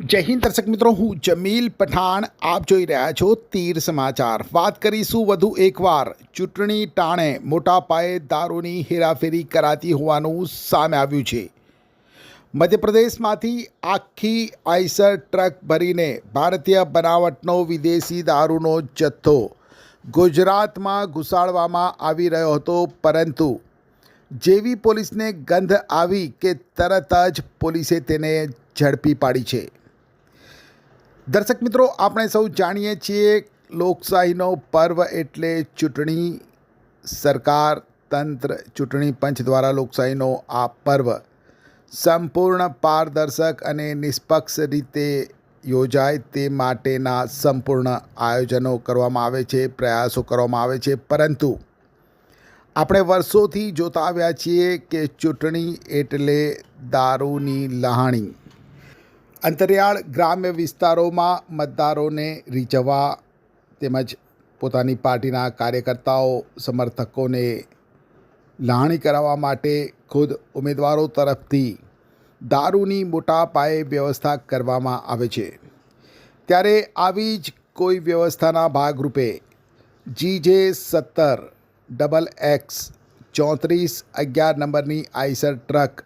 જય હિન્દ દર્શક મિત્રો, હું જમીલ પઠાણ. આપ જોઈ રહ્યા છો તીર સમાચાર. વાત કરીશું વધુ એકવાર. ચૂંટણી ટાણે મોટા પાયે દારૂની હેરાફેરી કરાતી હોવાનું સામે આવ્યું છે. મધ્યપ્રદેશમાંથી આખી આઈસર ટ્રક ભરીને ભારતીય બનાવટનો વિદેશી દારૂનો જથ્થો ગુજરાતમાં ઘુસાડવામાં આવી રહ્યો હતો, પરંતુ જેવી પોલીસને ગંધ આવી કે તરત જ પોલીસે તેને ઝડપી પાડી છે. દર્શક મિત્રો, આપણે સૌ જાણીએ છીએ લોકશાહીનો પર્વ એટલે ચૂંટણી સરકાર, તંત્ર, ચૂંટણી પંચ દ્વારા લોકશાહીનો આ પર્વ સંપૂર્ણ પારદર્શક અને નિષ્પક્ષ રીતે યોજાય તે માટેના સંપૂર્ણ આયોજનો કરવામાં આવે છે, પ્રયાસો કરવામાં આવે છે. પરંતુ આપણે વર્ષોથી જોતા આવ્યા છીએ કે ચૂંટણી એટલે દારૂની લહાણી. અંતરિયાળ ગ્રામ્ય વિસ્તારોમાં મતદારોને રીઝવવા તેમજ પોતાની પાર્ટીના કાર્યકર્તાઓ, સમર્થકોને લાહણી કરાવવા માટે ખુદ ઉમેદવારો તરફથી દારૂની મોટા પાયે વ્યવસ્થા કરવામાં આવે છે. ત્યારે આવી જ કોઈ વ્યવસ્થાના ભાગરૂપે જી જે સત્તર, ડબલ એક્સ, ચોત્રીસ, અગિયાર નંબરની આઈસર ટ્રક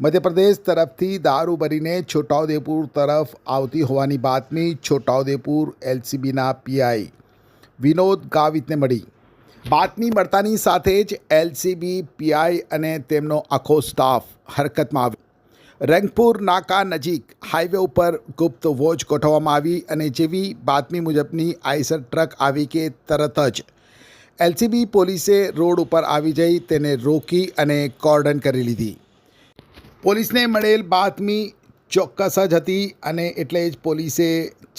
મધ્યપ્રદેશ તરફથી દારૂ ભરીને છોટાઉદેપુર તરફ આવતી હોવાની બાતમી છોટાઉદેપુર એલસીબીના પીઆઈ વિનોદ ગાવિતને મળી. બાતમી મળતાની સાથે જ એલસીબી, પીઆઈ અને તેમનો આખો સ્ટાફ હરકતમાં આવ્યો. રંગપુર, નાકા નજીક હાઈવે ઉપર ગુપ્ત વોચ ગોઠવવામાં આવી અને જેવી બાતમી મુજબની આઈસર ટ્રક આવી કે તરત જ એલસીબી પોલીસે રોડ ઉપર આવી જઈ તેને રોકી અને કોર્ડન કરી લીધી. પોલીસને મળેલ બાતમી ચોક્કસ જ હતી અને એટલે જ પોલીસે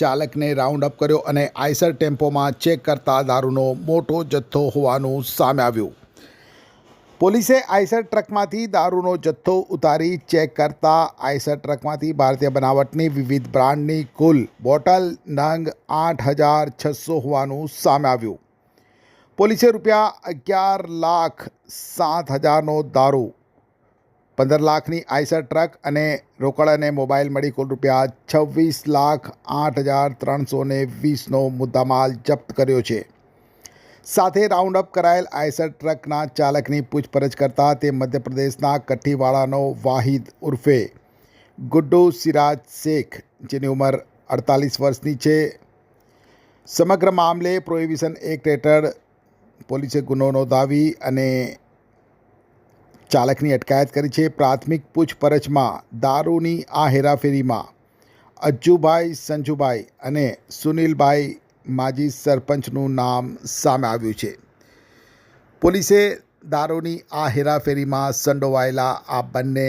ચાલકને રાઉન્ડ અપ કર્યો અને આઈસર ટેમ્પોમાં ચેક કરતા દારૂનો મોટો જથ્થો હોવાનું સામે આવ્યું. પોલીસે આઈસર ટ્રકમાંથી દારૂનો જથ્થો ઉતારી ચેક કરતા આઈસર ટ્રકમાંથી ભારતીય બનાવટની વિવિધ બ્રાન્ડની કુલ બોટલ, નંગ આઠ હજાર છસો હોવાનું સામે આવ્યું. પોલીસે રૂપિયા અગિયાર લાખ સાત હજારનો દારૂ પંદર લાખની આઈસર ટ્રક અને રોકડ અને મોબાઈલ મળી કુલ રૂપિયા છવ્વીસ લાખ આઠ હજાર ત્રણસો ને વીસનો મુદ્દામાલ જપ્ત કર્યો છે. સાથે રાઉન્ડ અપ કરાયેલ આઈસર ટ્રકના ચાલકની પૂછપરછ કરતા તે મધ્યપ્રદેશના કઠ્ઠીવાડાનો વાહિદ ઉર્ફે ગુડ્ડુ સિરાજ શેખ, જેની ઉંમર અડતાલીસ વર્ષની છે. સમગ્ર મામલે પ્રોહિબિશન એક્ટ હેઠળ પોલીસે ગુનો નોંધાવી અને ચાલકની અટકાયત કરી છે પ્રાથમિક પૂછપરછમાં દારૂની આ હેરાફેરીમાં અજ્જુભાઈ સંજુભાઈ અને સુનિલભાઈ માજી સરપંચનું નામ સામે આવ્યું છે. પોલીસે દારૂની આ હેરાફેરીમાં સંડોવાયેલા આ બંને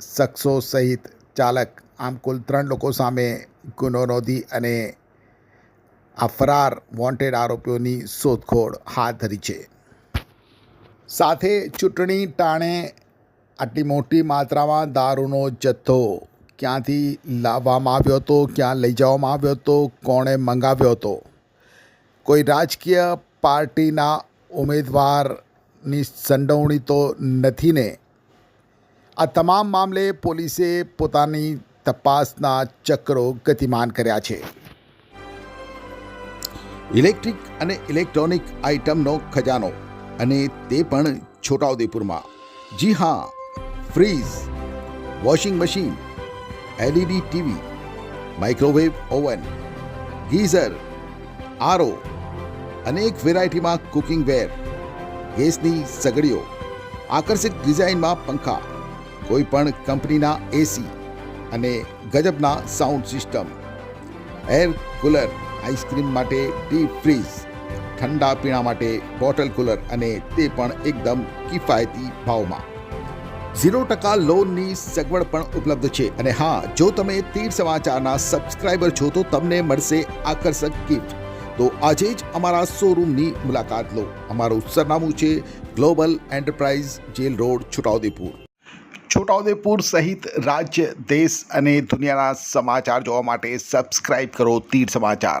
શખ્સો સહિત ચાલક, આમ કુલ ત્રણ લોકો સામે ગુનો નોંધી અને આ ફરાર, વોન્ટેડ આરોપીઓની શોધખોળ હાથ ધરી છે. સાથે ચૂંટણી ટાણે આટલી મોટી માત્રામાં દારૂનો જથ્થો ક્યાંથી લાવવામાં આવ્યો હતો, ક્યાં લઈ જવામાં આવ્યો હતો, કોણે મંગાવ્યો હતો? કોઈ રાજકીય પાર્ટીના ઉમેદવારની સંડોવણી તો નથી ને આ તમામ મામલે પોલીસે પોતાની તપાસના ચક્રો ગતિમાન કર્યા છે. ઇલેક્ટ્રિક અને ઇલેક્ટ્રોનિક આઇટમનો ખજાનો અને તે પણ છોટાઉદેપુરમાં. જી હા, fridge, washing machine, LED TV, microwave oven, geyser, RO અનેક વેરાયટીમાં કુકિંગ વેર, ગેસની સગડીઓ આકર્ષક ડિઝાઇનમાં પંખા, કોઈ પણ કંપનીના એસી અને ગજબના sound system, air cooler, ice cream માટે ડીપ ફ્રીઝ. ઠંડા પીણા માટે બોટલ કુલર અને તે પણ એકદમ કિફાયતી ભાવમાં. ઝીરો ટકા લોનની સગવડ પણ ઉપલબ્ધ છે અને હા, જો તમે તીર સમાચારના સબસ્ક્રાઇબર છો તો તમને મળશે આકર્ષક ગિફ્ટ તો આજે જ અમારા શોરૂમની મુલાકાત લો. અમારું સરનામું છે global enterprise jail road Chhota Udepur. Chhota Udepur સહિત રાજ્ય, દેશ અને દુનિયાના સમાચાર જોવા માટે સબસ્ક્રાઇબ કરો તીર સમાચાર.